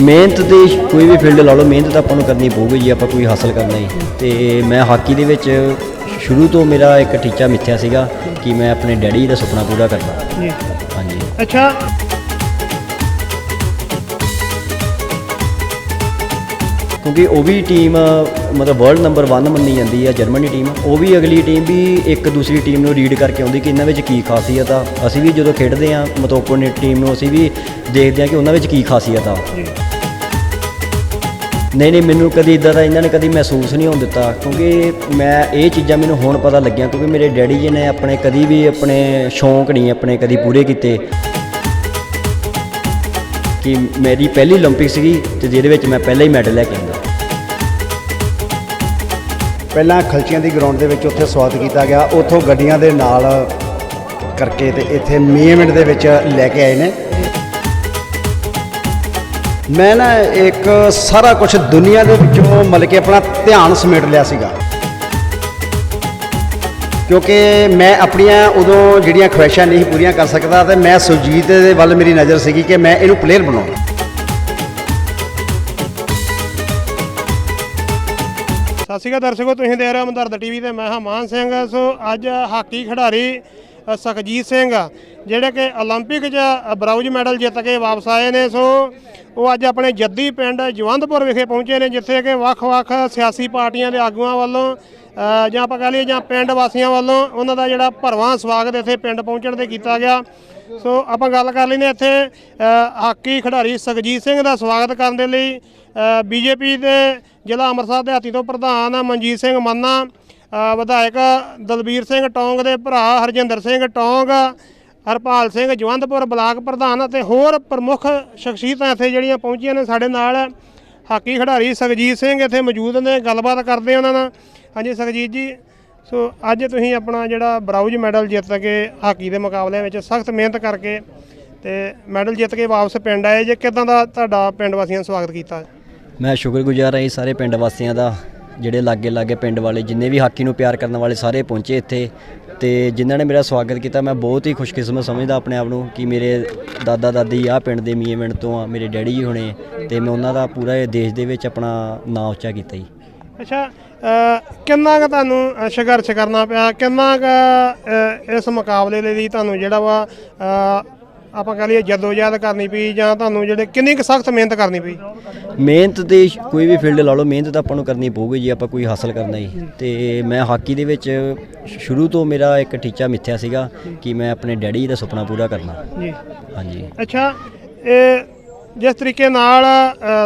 ਮਿਹਨਤ ਦੇ ਕੋਈ ਵੀ ਫੀਲਡ ਲਾ ਲਓ ਮਿਹਨਤ ਤਾਂ ਆਪਾਂ ਨੂੰ ਕਰਨੀ ਪਊਗੀ ਜੀ ਆਪਾਂ ਕੋਈ ਹਾਸਲ ਕਰਨਾ ਹੈ। ਤੇ ਮੈਂ ਹਾਕੀ ਦੇ ਵਿੱਚ ਸ਼ੁਰੂ ਤੋਂ ਮੇਰਾ ਇੱਕ ਟੀਚਾ ਮਿੱਥਿਆ ਸੀਗਾ ਕਿ ਮੈਂ ਆਪਣੇ ਡੈਡੀ ਦਾ ਸੁਪਨਾ ਪੂਰਾ ਕਰਨਾ ਜੀ। ਹਾਂਜੀ। ਅੱਛਾ। ਕਿਉਂਕਿ ਉਹ ਵੀ ਟੀਮ ਮਤਲਬ ਵਰਲਡ ਨੰਬਰ 1 ਮੰਨੀ ਜਾਂਦੀ ਹੈ ਜਰਮਨੀ ਟੀਮ। ਉਹ ਵੀ ਅਗਲੀ ਟੀਮ ਵੀ ਇੱਕ ਦੂਸਰੀ ਟੀਮ ਨੂੰ ਰੀਡ ਕਰਕੇ ਆਉਂਦੀ ਕਿ ਇਹਨਾਂ ਵਿੱਚ ਕੀ ਖਾਸੀਅਤ ਆ। ਅਸੀਂ ਵੀ ਜਦੋਂ ਖੇਡਦੇ ਆ ਮਤਲਬ ਓਪੋਨੈਂਟ ਟੀਮ ਨੂੰ ਅਸੀਂ ਵੀ ਦੇਖਦੇ ਆ ਕਿ ਉਹਨਾਂ ਵਿੱਚ ਕੀ ਖਾਸੀਅਤ ਆ। ਨਹੀਂ ਨਹੀਂ ਮੈਨੂੰ ਕਦੀ ਇਦਾਂ ਦਾ ਇਹਨਾਂ ਨੇ ਕਦੀ ਮਹਿਸੂਸ ਨਹੀਂ ਹੋਣ ਦਿੱਤਾ ਕਿਉਂਕਿ ਮੈਂ ਇਹ ਚੀਜ਼ਾਂ ਮੈਨੂੰ ਹੁਣ ਪਤਾ ਲੱਗੀਆਂ ਕਿਉਂਕਿ ਮੇਰੇ ਡੈਡੀ ਜੀ ਨੇ ਆਪਣੇ ਕਦੀ ਵੀ ਆਪਣੇ ਸ਼ੌਂਕ ਨਹੀਂ ਆਪਣੇ ਕਦੀ ਪੂਰੇ ਕੀਤੇ ਕਿ ਮੇਰੀ ਪਹਿਲੀ 올림픽 ਸੀਗੀ ਤੇ ਜਿਹਦੇ ਵਿੱਚ ਮੈਂ ਪਹਿਲਾ ਹੀ ਮੈਡਲ ਲੈ ਕੇ ਆਂਦਾ ਪਹਿਲਾਂ ਖਲਚੀਆਂ ਦੀ ਗਰਾਊਂਡ ਦੇ ਵਿੱਚ ਉੱਥੇ ਸਵਾਗਤ ਕੀਤਾ ਗਿਆ ਉੱਥੋਂ ਗੱਡੀਆਂ ਦੇ ਨਾਲ ਕਰਕੇ ਤੇ ਇੱਥੇ ਮੀਨਮੈਂਟ ਦੇ ਵਿੱਚ ਲੈ ਕੇ ਆਏ ਨੇ ਮੈਂ ਨਾ ਇੱਕ ਸਾਰਾ ਕੁਝ ਦੁਨੀਆ ਦੇ ਵਿੱਚੋਂ ਮਤਲਬ ਕਿ ਆਪਣਾ ਧਿਆਨ ਸਮੇਟ ਲਿਆ ਸੀਗਾ। ਕਿਉਂਕਿ ਮੈਂ ਆਪਣੀਆਂ ਉਦੋਂ ਜਿਹੜੀਆਂ ਖੁਆਇਸ਼ਾਂ ਨਹੀਂ ਪੂਰੀਆਂ ਕਰ ਸਕਦਾ ਤੇ ਮੈਂ ਸੁਰਜੀਤ ਦੇ ਵੱਲ ਮੇਰੀ ਨਜ਼ਰ ਸੀਗੀ ਕਿ ਮੈਂ ਇਹਨੂੰ ਪਲੇਅਰ ਬਣਾਉਣਾ। ਸਤਿ ਸ਼੍ਰੀ ਅਕਾਲ ਦਰਸ਼ਕੋ, ਤੁਸੀਂ ਦੇਖ ਰਹੇ ਹੋ ਮਦਰਦ ਟੀਵੀ ਤੇ ਮੈਂ ਹਾਂ ਮਾਨ ਸਿੰਘ। ਸੋ ਅੱਜ ਹਾਕੀ ਖਿਡਾਰੀ ਸੁਖਜੀਤ ਸਿੰਘ ਆ, ਜਿਹੜੇ ਕਿ 올림픽 'ਚ ਅ, ਬਰਾਊਜ ਮੈਡਲ ਜਿੱਤ ਕੇ ਵਾਪਸ ਆਏ ਨੇ ਸੋ ਉਹ ਅੱਜ ਆਪਣੇ ਜੱਦੀ ਪਿੰਡ ਜਵੰਦਪੁਰ ਵਿਖੇ ਪਹੁੰਚੇ ਨੇ ਜਿੱਥੇ ਕਿ ਵੱਖ-ਵੱਖ ਸਿਆਸੀ ਪਾਰਟੀਆਂ ਦੇ ਆਗੂਆਂ ਵੱਲੋਂ ਅ, ਜਾਂ ਆਪਾਂ ਕਹ ਲਈਏ ਜਾਂ ਪਿੰਡ ਵਾਸੀਆਂ ਵੱਲੋਂ ਉਹਨਾਂ ਦਾ ਜਿਹੜਾ ਭਰਵਾਂ ਸਵਾਗਤ ਇੱਥੇ ਪਿੰਡ ਪਹੁੰਚਣ ਤੇ ਕੀਤਾ ਗਿਆ ਸੋ ਆਪਾਂ ਗੱਲ ਕਰ ਲੈਂਦੇ ਹਾਂ ਇੱਥੇ ਅ, ਹਾਕੀ ਖਿਡਾਰੀ ਸੁਖਜੀਤ ਸਿੰਘ ਦਾ ਸਵਾਗਤ ਕਰਨ ਦੇ ਲਈ ਬੀਜੇਪੀ ਦੇ ਜ਼ਿਲ੍ਹਾ ਅੰਮ੍ਰਿਤਸਰ ਦਿਹਾਤੀ ਤੋਂ ਪ੍ਰਧਾਨ ਮਨਜੀਤ ਸਿੰਘ ਮੰਨਾ ਅ, ਵਿਧਾਇਕ ਦਲਬੀਰ ਸਿੰਘ ਟੌਂਗ ਦੇ ਭਰਾ ਹਰਜਿੰਦਰ ਸਿੰਘ ਟੌਂਗ, ਹਰਪਾਲ ਸਿੰਘ ਜਵੰਦਪੁਰ ਬਲਾਕ ਪ੍ਰਧਾਨ ਅਤੇ ਹੋਰ ਪ੍ਰਮੁੱਖ ਸ਼ਖਸੀਅਤਾਂ ਇੱਥੇ ਜਿਹੜੀਆਂ ਪਹੁੰਚੀਆਂ ਨੇ ਸਾਡੇ ਨਾਲ। ਹਾਕੀ ਖਿਡਾਰੀ ਸੁਖਜੀਤ ਸਿੰਘ ਇੱਥੇ ਮੌਜੂਦ ਨੇ, ਗੱਲਬਾਤ ਕਰਦੇ ਉਹਨਾਂ ਨਾਲ। ਹਾਂਜੀ ਸੁਖਜੀਤ ਜੀ, ਸੋ ਅੱਜ ਤੁਸੀਂ ਆਪਣਾ ਜਿਹੜਾ ਬਰਾਊਜ ਮੈਡਲ ਜਿੱਤ ਕੇ ਹਾਕੀ ਦੇ ਮੁਕਾਬਲਿਆਂ ਵਿੱਚ ਸਖਤ ਮਿਹਨਤ ਕਰਕੇ ਤੇ ਮੈਡਲ ਜਿੱਤ ਕੇ ਵਾਪਸ ਪਿੰਡ ਆਏ। ਜੇ ਕਿਦਾਂ ਦਾ ਤੁਹਾਡਾ ਪਿੰਡ ਵਾਸੀਆਂ ਨੇ ਸਵਾਗਤ ਕੀਤਾ? ਮੈਂ ਸ਼ੁਕਰਗੁਜ਼ਾਰ ਹਾਂ ਜੀ ਸਾਰੇ ਪਿੰਡ ਵਾਸੀਆਂ ਦਾ। ਜਿਹੜੇ ਲਾਗੇ ਲਾਗੇ ਪਿੰਡ ਵਾਲੇ, ਜਿੰਨੇ ਵੀ ਹਾਕੀ ਨੂੰ ਪਿਆਰ ਕਰਨ ਵਾਲੇ ਸਾਰੇ ਪਹੁੰਚੇ ਇੱਥੇ ਤੇ ਜਿਨ੍ਹਾਂ ਨੇ ਮੇਰਾ ਸਵਾਗਤ ਕੀਤਾ, ਮੈਂ ਬਹੁਤ ਹੀ ਖੁਸ਼ਕਿਸਮਤ ਸਮਝਦਾ ਆਪਣੇ ਆਪ ਨੂੰ ਕਿ ਮੇਰੇ ਦਾਦਾ ਦਾਦੀ ਆ ਪਿੰਡ ਦੇ ਮੀਏ ਮੀਏਵਿੰਡ ਤੋਂ ਆ, ਮੇਰੇ ਡੈਡੀ ਜੀ ਹੁਣੇ, ਤੇ ਮੈਂ ਉਹਨਾਂ ਦਾ ਪੂਰਾ ਦੇਸ਼ ਦੇ ਵਿੱਚ ਆਪਣਾ ਨਾਂ ਉੱਚਾ ਕੀਤਾ ਜੀ। ਅੱਛਾ ਕਿੰਨਾ ਕੁ ਤੁਹਾਨੂੰ ਸੰਘਰਸ਼ ਕਰਨਾ ਪਿਆ? ਕਿੰਨਾ ਕੁ ਇਸ ਮੁਕਾਬਲੇ ਲਈ ਤੁਹਾਨੂੰ ਜਿਹੜਾ ਵਾ ਆਪਾਂ ਕਹ ਲਈਏ ਜਦੋਜਹਿਦ ਕਰਨੀ ਪਈ ਜਾਂ ਤੁਹਾਨੂੰ ਜਿਹੜੇ ਕਿੰਨੀ ਕੁ ਸਖਤ ਮਿਹਨਤ ਕਰਨੀ ਪਈ? ਮਿਹਨਤ ਦੇ ਕੋਈ ਵੀ ਫੀਲਡ ਲਾ ਲਓ ਮਿਹਨਤ ਤਾਂ ਆਪਾਂ ਨੂੰ ਕਰਨੀ ਪਊਗੀ ਜੀ ਆਪਾਂ ਕੋਈ ਹਾਸਲ ਕਰਨਾ ਹੈ। ਤੇ ਮੈਂ ਹਾਕੀ ਦੇ ਵਿੱਚ ਸ਼ੁਰੂ ਤੋਂ ਮੇਰਾ ਇੱਕ ਟੀਚਾ ਮਿੱਥਿਆ ਸੀਗਾ ਕਿ ਮੈਂ ਆਪਣੇ ਡੈਡੀ ਦਾ ਸੁਪਨਾ ਪੂਰਾ ਕਰਨਾ। ਜੀ। ਹਾਂਜੀ। ਅੱਛਾ ਇਹ ਜਿਸ ਤਰੀਕੇ ਨਾਲ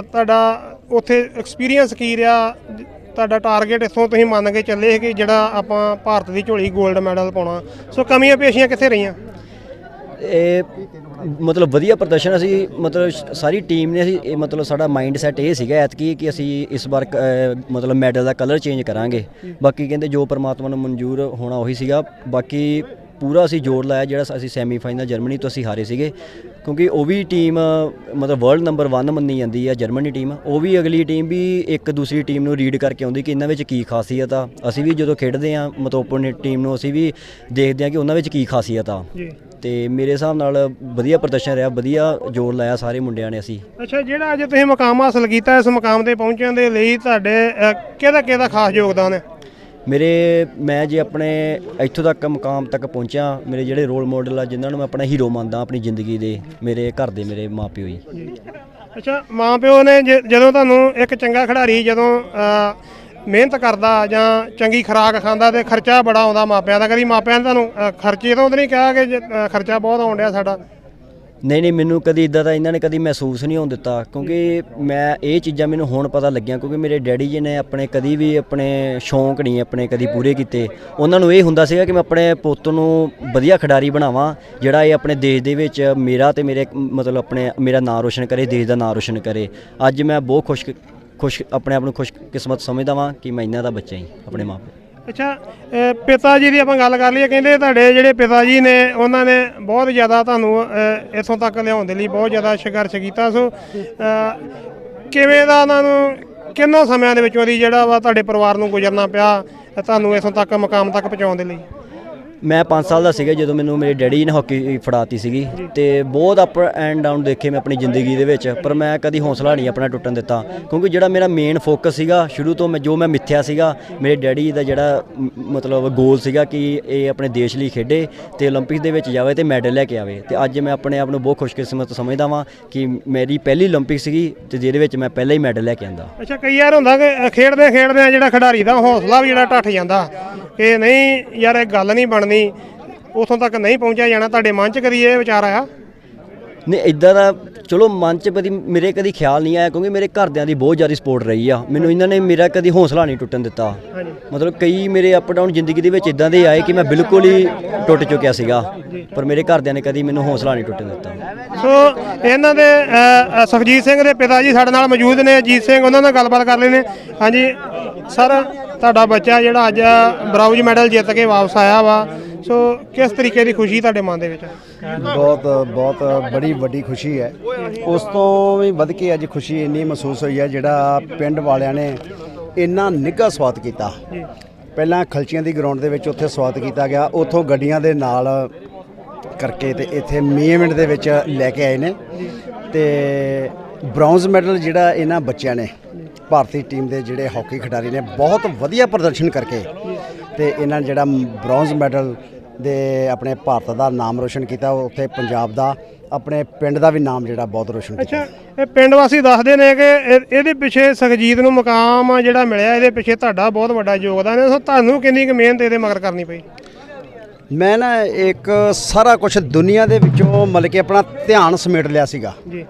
ਤੁਹਾਡਾ ਉੱਥੇ ਐਕਸਪੀਰੀਅੰਸ ਕੀ ਰਿਹਾ? ਤੁਹਾਡਾ ਟਾਰਗੇਟ ਇੱਥੋਂ ਤੁਸੀਂ ਮੰਨ ਕੇ ਚੱਲੇ ਕਿ ਜਿਹੜਾ ਆਪਾਂ ਭਾਰਤ ਦੀ ਝੋਲੀ 골ਡ ਮੈਡਲ ਪਾਉਣਾ। ਸੋ ਕਮੀਆਂ ਪੇਸ਼ੀਆਂ ਕਿੱਥੇ ਰਹੀਆਂ? ਇਹ ਮਤਲਬ ਵਧੀਆ ਪ੍ਰਦਰਸ਼ਨ ਅਸੀਂ ਮਤਲਬ ਸਾਰੀ ਟੀਮ ਨੇ ਅਸੀਂ ਇਹ ਮਤਲਬ ਸਾਡਾ ਮਾਈਂਡ ਸੈਟ ਇਹ ਸੀਗਾ ਐਤਕੀ ਕਿ ਅਸੀਂ ਇਸ ਵਾਰ ਮਤਲਬ ਮੈਡਲ ਦਾ ਕਲਰ ਚੇਂਜ ਕਰਾਂਗੇ। ਬਾਕੀ ਕਹਿੰਦੇ ਜੋ ਪਰਮਾਤਮਾ ਨੂੰ ਮਨਜ਼ੂਰ ਹੋਣਾ ਉਹੀ ਸੀਗਾ। ਬਾਕੀ ਪੂਰਾ ਅਸੀਂ ਜੋਰ ਲਾਇਆ ਜਿਹੜਾ ਅਸੀਂ ਸੈਮੀਫਾਈਨਲ ਜਰਮਨੀ ਤੋਂ ਅਸੀਂ ਹਾਰੇ ਸੀਗੇ। ਕਿਉਂਕਿ ਉਹ ਵੀ ਟੀਮ ਮਤਲਬ ਵਰਲਡ ਨੰਬਰ 1 ਮੰਨੀ ਜਾਂਦੀ ਹੈ ਜਰਮਨੀ ਟੀਮ ਉਹ ਵੀ ਅਗਲੀ ਟੀਮ ਵੀ ਇੱਕ ਦੂਸਰੀ ਟੀਮ ਨੂੰ ਰੀਡ ਕਰਕੇ ਆਉਂਦੀ ਕਿ ਇਹਨਾਂ ਵਿੱਚ ਕੀ ਖਾਸੀਅਤ ਆ। ਅਸੀਂ ਵੀ ਜਦੋਂ ਖੇਡਦੇ ਆ ਮਤਲਬ ਓਪੋਨੈਂਟ ਟੀਮ ਨੂੰ ਅਸੀਂ ਵੀ ਦੇਖਦੇ ਆ ਕਿ ਉਹਨਾਂ ਵਿੱਚ ਕੀ ਖਾਸੀਅਤ ਆ। ਜੀ। ਤੇ ਮੇਰੇ ਹਿਸਾਬ ਨਾਲ ਵਧੀਆ ਪ੍ਰਦਰਸ਼ਨ ਰਿਹਾ ਵਧੀਆ ਜੋਰ ਲਾਇਆ ਸਾਰੇ ਮੁੰਡਿਆਂ ਨੇ ਅਸੀਂ। ਅੱਛਾ ਜਿਹੜਾ ਅੱਜ ਤੁਸੀਂ ਮੁਕਾਮ ਹਾਸਲ ਕੀਤਾ ਇਸ ਮੁਕਾਮ ਤੇ ਪਹੁੰਚਣ ਦੇ ਲਈ ਤੁਹਾਡੇ ਕਿਹਦਾ ਕਿਹਦਾ ਖਾਸ ਯੋਗਦਾਨ ਹੈ? ਮੇਰੇ, ਮੈਂ ਜੇ ਆਪਣੇ ਇੱਥੋਂ ਤੱਕ ਮੁਕਾਮ ਤੱਕ ਪਹੁੰਚਿਆ, ਮੇਰੇ ਜਿਹੜੇ ਰੋਲ ਮਾਡਲ ਆ, ਜਿਨ੍ਹਾਂ ਨੂੰ ਮੈਂ ਆਪਣਾ ਹੀਰੋ ਮੰਨਦਾ, ਆਪਣੀ ਜ਼ਿੰਦਗੀ ਦੇ ਮੇਰੇ ਘਰ ਦੇ ਮੇਰੇ ਮਾਪਿਓ ਜੀ। ਅੱਛਾ ਮਾਂ ਪਿਓ ਨੇ ਜ- ਜਦੋਂ ਤੁਹਾਨੂੰ ਇੱਕ ਚੰਗਾ ਖਿਡਾਰੀ ਜਦੋਂ ਮਿਹਨਤ ਕਰਦਾ ਜਾਂ ਚੰਗੀ ਖੁਰਾਕ ਖਾਂਦਾ ਤੇ ਖਰਚਾ ਬੜਾ ਆਉਂਦਾ ਮਾਪਿਆਂ ਦਾ, ਕਦੀ ਮਾਪਿਆਂ ਨੇ ਤੁਹਾਨੂੰ ਖਰਚੇ ਤੋਂ ਤਾਂ ਨਹੀਂ ਕਿਹਾ ਕਿ ਜ- ਖਰਚਾ ਬਹੁਤ ਆਉਣ ਡਿਆ ਸਾਡਾ? ਨਹੀਂ ਨਹੀਂ, ਮੈਨੂੰ ਕਦੀ ਇਦਾਂ ਦਾ ਇਹਨਾਂ ਨੇ ਕਦੀ ਮਹਿਸੂਸ ਨਹੀਂ ਹੋਣ ਦਿੱਤਾ, ਕਿਉਂਕਿ ਮੈਂ ਇਹ ਚੀਜ਼ਾਂ ਮੈਨੂੰ ਹੁਣ ਪਤਾ ਲੱਗੀਆਂ, ਕਿਉਂਕਿ ਮੇਰੇ ਡੈਡੀ ਜੀ ਨੇ ਆਪਣੇ ਕਦੀ ਵੀ ਆਪਣੇ ਸ਼ੌਂਕ ਨਹੀਂ ਆਪਣੇ ਕਦੀ ਪੂਰੇ ਕੀਤੇ। ਉਹਨਾਂ ਨੂੰ ਇਹ ਹੁੰਦਾ ਸੀਗਾ ਕਿ ਮੈਂ ਆਪਣੇ ਪੁੱਤ ਨੂੰ ਵਧੀਆ ਖਿਡਾਰੀ ਬਣਾਵਾਂ, ਜਿਹੜਾ ਇਹ ਆਪਣੇ ਦੇਸ਼ ਦੇ ਵਿੱਚ ਮੇਰਾ ਤੇ ਮੇਰੇ ਮਤਲਬ ਆਪਣੇ, ਮੇਰਾ ਨਾਂ ਰੋਸ਼ਨ ਕਰੇ, ਦੇਸ਼ ਦਾ ਨਾਂ ਰੋਸ਼ਨ ਕਰੇ। ਅੱਜ ਮੈਂ ਬਹੁਤ ਖੁਸ਼ ਖੁਸ਼, ਆਪਣੇ ਆਪ ਨੂੰ ਖੁਸ਼ਕਿਸਮਤ ਸਮਝਦਾ ਵਾਂ ਕਿ ਮੈਂ ਇਹਨਾਂ ਦਾ ਬੱਚਾ ਹੀ, ਆਪਣੇ ਮਾਪੇ ਅੱਛਾ ਪਿਤਾ ਜੀ ਦੀ ਆਪਾਂ ਗੱਲ ਕਰ ਲਈਏ, ਕਹਿੰਦੇ ਤੁਹਾਡੇ ਜਿਹੜੇ ਪਿਤਾ ਜੀ ਨੇ, ਉਹਨਾਂ ਨੇ ਬਹੁਤ ਜ਼ਿਆਦਾ ਤੁਹਾਨੂੰ ਇੱਥੋਂ ਤੱਕ ਲਿਆਉਣ ਦੇ ਲਈ ਬਹੁਤ ਜ਼ਿਆਦਾ ਸੰਘਰਸ਼ ਕੀਤਾ। ਸੋ ਕਿਵੇਂ ਦਾ ਉਹਨਾਂ ਨੂੰ, ਕਿੰਨਾ ਸਮਿਆਂ ਦੇ ਵਿੱਚ ਉਹਦੀ ਜਿਹੜਾ ਵਾ ਤੁਹਾਡੇ ਪਰਿਵਾਰ ਨੂੰ ਗੁਜ਼ਰਨਾ ਪਿਆ, ਤੁਹਾਨੂੰ ਇੱਥੋਂ ਤੱਕ, ਮਕਾਮ ਤੱਕ ਪਹੁੰਚਾਉਣ ਦੇ ਲਈ? ਮੈਂ 5 ਸਾਲ ਦਾ ਸੀਗਾ ਜਦੋਂ ਮੈਨੂੰ ਮੇਰੇ ਡੈਡੀ ਨੇ ਹਾਕੀ ਫੜਾਤੀ ਸੀਗੀ ਤੇ ਬਹੁਤ ਅਪ ਐਂਡ ਡਾਊਨ ਦੇਖੇ ਮੈਂ ਆਪਣੀ ਜ਼ਿੰਦਗੀ ਦੇ ਵਿੱਚ ਪਰ ਮੈਂ ਕਦੀ ਹੌਸਲਾ ਨਹੀਂ ਆਪਣਾ ਟੁੱਟਣ ਦਿੱਤਾ ਕਿਉਂਕਿ ਜਿਹੜਾ ਮੇਰਾ ਮੇਨ ਫੋਕਸ ਸੀਗਾ ਸ਼ੁਰੂ ਤੋਂ ਮੈਂ ਜੋ ਮੈਂ ਮਿੱਥਿਆ ਸੀਗਾ ਮੇਰੇ ਡੈਡੀ ਦਾ ਜਿਹੜਾ ਮ- ਮਤਲਬ ਗੋਲ ਸੀਗਾ ਕਿ ਇਹ ਆਪਣੇ ਦੇਸ਼ ਲਈ ਖੇਡੇ ਤੇ 올림픽 ਦੇ ਵਿੱਚ ਜਾਵੇ ਤੇ ਮੈਡਲ ਲੈ ਕੇ ਆਵੇ ਤੇ ਅੱਜ ਮੈਂ ਆਪਣੇ ਆਪ ਨੂੰ ਬਹੁਤ ਖੁਸ਼ਕਿਸਮਤ ਸਮਝਦਾ ਵਾਂ ਕਿ ਮੇਰੀ ਪਹਿਲੀ 올림픽 ਸੀਗੀ ਤੇ ਜਿਹਦੇ ਵਿੱਚ ਮੈਂ ਪਹਿਲਾ ਹੀ ਮੈਡਲ ਲੈ ਕੇ ਆਂਦਾ ਅੱਛਾ ਕਈ ਵਾਰ ਹੁੰਦਾ ਕਿ ਅ, ਖੇਡਦੇ ਖੇਡਦੇ ਆ ਜਿਹੜਾ ਖਿਡਾਰੀ ਦਾ ਹੌਸਲਾ ਵੀ ਜਿਹੜਾ ਟੱਟ ਜਾਂਦਾ ਕਿ ਨਹੀਂ ਯਾਰ ਇਹ ਗੱਲ ਨਹੀਂ ਬਣਨੀ ਉਥੋਂ ਤੱਕ ਨਹੀਂ ਪਹੁੰਚਿਆ ਜਾਣਾ ਤੁਹਾਡੇ ਮਨ 'ਚ ਕਦੀ ਇਹ ਵਿਚਾਰ ਆਇਆ? ਨਹੀਂ ਇਦਾਂ ਦਾ ਚਲੋ ਮਨ ਚ ਕਦੀ ਮੇਰੇ ਕਦੀ ਖਿਆਲ ਨਹੀਂ ਆਇਆ ਕਿਉਂਕਿ ਮੇਰੇ ਘਰਦਿਆਂ ਦੀ ਬਹੁਤ ਜ਼ਿਆਦਾ ਸਪੋਰਟ ਰਹੀ ਆ। ਮੈਨੂੰ ਇਹਨਾਂ ਨੇ ਮੇਰਾ ਕਦੀ ਹੌਸਲਾ ਨਹੀਂ ਟੁੱਟਣ ਦਿੱਤਾ। ਮਤਲਬ ਕਈ ਮੇਰੇ ਅਪ ਡਾਊਨ ਜ਼ਿੰਦਗੀ ਦੇ ਵਿੱਚ ਇਦਾਂ ਦੇ ਆਏ ਕਿ ਮੈਂ ਬਿਲਕੁਲ ਹੀ ਟੁੱਟ ਚੁੱਕਿਆ ਸੀਗਾ ਪਰ ਮੇਰੇ ਘਰਦਿਆਂ ਨੇ ਕਦੀ ਮੈਨੂੰ ਹੌਸਲਾ ਨਹੀਂ ਟੁੱਟਣ ਦਿੱਤਾ। ਸੋ ਇਹਨਾਂ ਦੇ ਸੁਖਜੀਤ ਸਿੰਘ ਦੇ ਪਿਤਾ ਜੀ ਸਾਡੇ ਨਾਲ ਮੌਜੂਦ ਨੇ ਅਜੀਤ ਸਿੰਘ ਉਹਨਾਂ ਨਾਲ ਗੱਲਬਾਤ ਕਰ ਲੈਨੇ ਹਾਂਜੀ ਸਰ ਤੁਹਾਡਾ ਬੱਚਾ ਜਿਹੜਾ ਅੱਜ ਬਰਾਊਜ ਮੈਡਲ ਜਿੱਤ ਕੇ ਵਾਪਸ ਆਇਆ ਵਾ। ਸੋ ਕਿਸ ਤਰੀਕੇ ਦੀ ਖੁਸ਼ੀ ਤੁਹਾਡੇ ਮਨ ਦੇ ਵਿੱਚ ਬਹੁਤ ਬਹੁਤ ਬੜੀ ਵੱਡੀ ਖੁਸ਼ੀ ਹੈ। ਉਸ ਤੋਂ ਵੀ ਵੱਧ ਕੇ ਅੱਜ ਖੁਸ਼ੀ ਇੰਨੀ ਮਹਿਸੂਸ ਹੋਈ ਹੈ ਜਿਹੜਾ ਪਿੰਡ ਵਾਲਿਆਂ ਨੇ ਇੰਨਾ ਨਿੱਘਾ ਸਵਾਗਤ ਕੀਤਾ। ਪਹਿਲਾਂ ਖਲਚੀਆਂ ਦੀ ਗਰਾਊਂਡ ਦੇ ਵਿੱਚ ਉੱਥੇ ਸਵਾਗਤ ਕੀਤਾ ਗਿਆ ਉੱਥੋਂ ਗੱਡੀਆਂ ਦੇ ਨਾਲ ਕਰਕੇ ਤੇ ਇੱਥੇ ਮੀਏਮੈਂਟ ਦੇ ਵਿੱਚ ਲੈ ਕੇ ਆਏ ਨੇ। ਤੇ ਬ੍ਰੌਂਜ਼ ਮੈਡਲ ਜਿਹੜਾ ਇਹਨਾਂ ਬੱਚਿਆਂ ਨੇ ਭਾਰਤੀ ਟੀਮ ਦੇ ਜਿਹੜੇ ਹਾਕੀ ਖਿਡਾਰੀ ਨੇ ਬਹੁਤ ਵਧੀਆ ਪ੍ਰਦਰਸ਼ਨ ਕਰਕੇ ਤੇ ਇਹਨਾਂ ਜਿਹੜਾ ਬ੍ਰੌਂਜ਼ ਮੈਡਲ ਦੇ ਆਪਣੇ ਭਾਰਤ ਦਾ ਨਾਮ ਰੋਸ਼ਨ ਕੀਤਾ ਉੱਥੇ ਪੰਜਾਬ ਦਾ ਆਪਣੇ ਪਿੰਡ ਦਾ ਵੀ ਨਾਮ ਜਿਹੜਾ ਬਹੁਤ ਰੋਸ਼ਨ ਕੀਤਾ। ਅੱਛਾ ਇਹ ਪਿੰਡ ਵਾਸੀ ਦੱਸਦੇ ਨੇ ਕਿ ਇਹ- ਇਹਦੇ ਪਿੱਛੇ ਸੁਖਜੀਤ ਨੂੰ ਮੁਕਾਮ ਜਿਹੜਾ ਮਿਲਿਆ ਇਹਦੇ ਪਿੱਛੇ ਤੁਹਾਡਾ ਬਹੁਤ ਵੱਡਾ ਯੋਗਦਾਨ ਹੈ ਸੋ ਤੁਹਾਨੂੰ ਕਿੰਨੀ ਕੁ ਮਿਹਨਤ ਇਹਦੇ ਮਗਰ ਕਰਨੀ ਪਈ? ਮੈਂ ਨਾ ਇੱਕ ਸਾਰਾ ਕੁਝ ਦੁਨੀਆ ਦੇ ਵਿੱਚੋਂ ਮਤਲਬ ਕਿ ਆਪਣਾ ਧਿਆਨ ਸਮੇਟ ਲਿਆ ਸੀਗਾ। ਜੀ।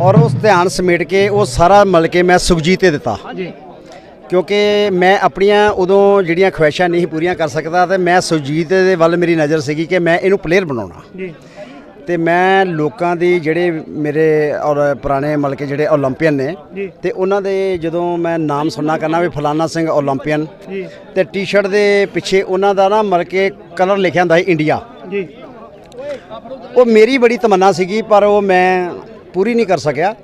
ਔਰ ਉਸ ਧਿਆਨ ਸਮੇਟ ਕੇ ਉਹ ਸਾਰਾ ਮਤਲਬ ਕਿ ਮੈਂ ਸੁਖਜੀਤ ਤੇ ਦਿੱਤਾ। ਜੀ। ਕਿਉਂਕਿ ਮੈਂ ਆਪਣੀਆਂ ਉਦੋਂ ਜਿਹੜੀਆਂ ਖੁਆਇਸ਼ਾਂ ਨਹੀਂ ਪੂਰੀਆਂ ਕਰ ਸਕਦਾ ਤੇ ਮੈਂ ਸੁਜੀਤ ਦੇ ਵੱਲ ਮੇਰੀ ਨਜ਼ਰ ਸੀਗੀ ਕਿ ਮੈਂ ਇਹਨੂੰ ਪਲੇਅਰ ਬਣਾਉਣਾ। ਜੀ। ਤੇ ਮੈਂ ਲੋਕਾਂ ਦੀ ਜਿਹੜੇ ਮੇਰੇ ਔਰ ਪੁਰਾਣੇ ਮਲਕੇ ਜਿਹੜੇ 올림픽ਨ ਨੇ ਤੇ ਉਹਨਾਂ ਦੇ ਜਦੋਂ ਮੈਂ ਨਾਮ ਸੁਣਨਾ ਕਰਨਾ ਵੀ ਫਲਾਨਾ ਸਿੰਘ 올림픽ਨ ਤੇ ਟੀ-ਸ਼ਰਟ ਦੇ ਪਿੱਛੇ ਉਹਨਾਂ ਦਾ ਨਾ ਮਲਕੇ ਕਲਰ ਲਿਖਿਆ ਹੁੰਦਾ ਸੀ ਇੰਡੀਆ ਉਹ ਮੇਰੀ ਬੜੀ ਤਮੰਨਾ ਸੀਗੀ ਪਰ ਉਹ ਮੈਂ ਪੂਰੀ ਨਹੀਂ ਕਰ ਸਕਿਆ।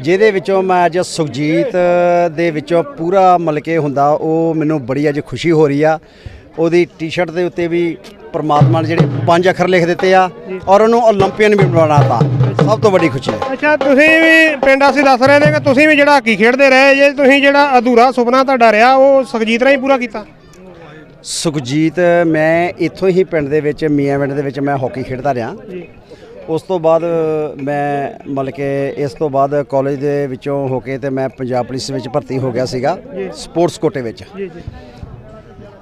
ਜਿਹਦੇ ਵਿੱਚੋਂ ਮੈਂ ਅੱਜ ਸੁਖਜੀਤ ਦੇ ਵਿੱਚੋਂ ਪੂਰਾ ਮਲਕੇ ਹੁੰਦਾ ਉਹ ਮੈਨੂੰ ਬੜੀ ਅੱਜ ਖੁਸ਼ੀ ਹੋ ਰਹੀ ਆ। ਉਹਦੀ ਟੀ-ਸ਼ਰਟ ਦੇ ਉੱਤੇ ਵੀ ਪਰਮਾਤਮਾ ਨੇ ਜਿਹੜੇ ਪੰਜ ਅੱਖਰ ਲਿਖ ਦਿੱਤੇ ਆ ਔਰ ਉਹਨੂੰ 올림픽ੀਅਨ ਵੀ ਬਣਾਤਾ। ਸਭ ਤੋਂ ਵੱਡੀ ਖੁਸ਼ੀ ਹੈ। ਅੱਛਾ ਤੁਸੀਂ ਵੀ ਪਿੰਡ ਅਸੀਂ ਦੱਸ ਰਹੇ ਨੇ ਕਿ ਤੁਸੀਂ ਵੀ ਜਿਹੜਾ ਹਾਕੀ ਖੇਡਦੇ ਰਹੇ ਜੇ ਤੁਸੀਂ ਜਿਹੜਾ ਅਧੂਰਾ ਸੁਪਨਾ ਤੁਹਾਡਾ ਰਿਹਾ ਉਹ ਸੁਖਜੀਤ ਨੇ ਹੀ ਪੂਰਾ ਕੀਤਾ? ਸੁਖਜੀਤ ਮੈਂ ਇੱਥੋਂ ਹੀ ਪਿੰਡ ਦੇ ਵਿੱਚ ਮੀਆਂਵਿੰਡ ਦੇ ਵਿੱਚ ਮੈਂ ਹਾਕੀ ਖੇਡਦਾ ਰਿਹਾ। ਉਸ ਤੋਂ ਬਾਅਦ ਮੈਂ ਮਤਲਬ ਕਿ ਇਸ ਤੋਂ ਬਾਅਦ ਕਾਲਜ ਦੇ ਵਿੱਚੋਂ ਹੋ ਕੇ ਤੇ ਮੈਂ ਪੰਜਾਬ ਪੁਲਿਸ ਵਿੱਚ ਭਰਤੀ ਹੋ ਗਿਆ ਸੀਗਾ ਸਪੋਰਟਸ ਕੋਟੇ ਵਿੱਚ।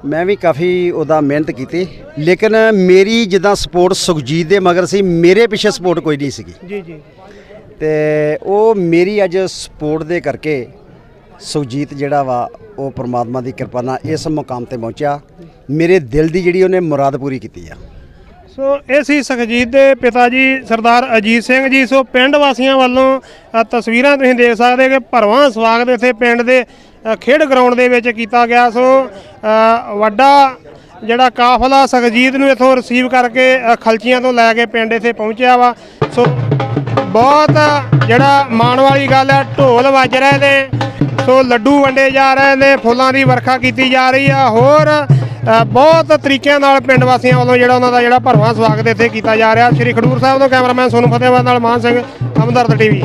ਮੈਂ ਵੀ ਕਾਫੀ ਉਹਦਾ ਮਿਹਨਤ ਕੀਤੀ ਲੇਕਿਨ ਮੇਰੀ ਜਿੱਦਾਂ ਸਪੋਰਟ ਸੁਖਜੀਤ ਦੇ ਮਗਰ ਸੀ ਮੇਰੇ ਪਿੱਛੇ ਸਪੋਰਟ ਕੋਈ ਨਹੀਂ ਸੀਗੀ। ਜੀ ਜੀ। ਤੇ ਉਹ ਮੇਰੀ ਅੱਜ ਸਪੋਰਟ ਦੇ ਕਰਕੇ ਸੁਖਜੀਤ ਜਿਹੜਾ ਵਾ ਉਹ ਪ੍ਰਮਾਤਮਾ ਦੀ ਕਿਰਪਾ ਨਾਲ ਇਸ ਮੁਕਾਮ ਤੇ ਪਹੁੰਚਿਆ। ਮੇਰੇ ਦਿਲ ਦੀ ਜਿਹੜੀ ਉਹਨੇ ਮੁਰਾਦ ਪੂਰੀ ਕੀਤੀ ਆ। ਸੋ ਇਹ ਸੀ ਸੁਖਜੀਤ ਦੇ ਪਿਤਾ ਜੀ, ਸਰਦਾਰ ਅਜੀਤ ਸਿੰਘ ਜੀ। ਸੋ ਪਿੰਡ ਵਾਸੀਆਂ ਵੱਲੋਂ ਤਸਵੀਰਾਂ ਤੁਸੀਂ ਦੇਖ ਸਕਦੇ ਕਿ ਭਰਵਾਂ ਸਵਾਗਤ ਇੱਥੇ ਪਿੰਡ ਦੇ ਖੇਡ ਗਰਾਊਂਡ ਦੇ ਵਿੱਚ ਕੀਤਾ ਗਿਆ। ਸੋ ਵੱਡਾ ਜਿਹੜਾ ਕਾਫਲਾ ਸੁਖਜੀਤ ਨੂੰ ਇੱਥੋਂ ਰਿਸੀਵ ਕਰਕੇ ਖਲਚੀਆਂ ਤੋਂ ਲੈ ਕੇ ਪਿੰਡ ਇੱਥੇ ਪਹੁੰਚਿਆ ਵਾ। ਸੋ, ਬਹੁਤ ਜਿਹੜਾ ਮਾਣ ਵਾਲੀ ਗੱਲ ਹੈ, ਢੋਲ ਵੱਜ ਰਹੇ ਨੇ। ਸੋ ਲੱਡੂ ਵੰਡੇ ਜਾ ਰਹੇ ਨੇ, ਫੁੱਲਾਂ ਦੀ ਵਰਖਾ ਕੀਤੀ ਜਾ ਰਹੀ ਆ। ਹੋਰ ਬਹੁਤ ਤਰੀਕਿਆਂ ਨਾਲ ਪਿੰਡ ਵਾਸੀਆਂ ਵੱਲੋਂ ਜਿਹੜਾ ਉਹਨਾਂ ਦਾ ਜਿਹੜਾ ਭਰਵਾਂ ਸਵਾਗਤ ਇੱਥੇ ਕੀਤਾ ਜਾ ਰਿਹਾ। ਸ਼੍ਰੀ ਖਡੂਰ ਸਾਹਿਬ ਤੋਂ ਕੈਮਰਾਮੈਨ ਸੋਨੂੰ ਫਤਿਹਵਾਦ ਨਾਲ ਮਾਨ ਸਿੰਘ ਹਮਦਰਦ ਟੀਵੀ।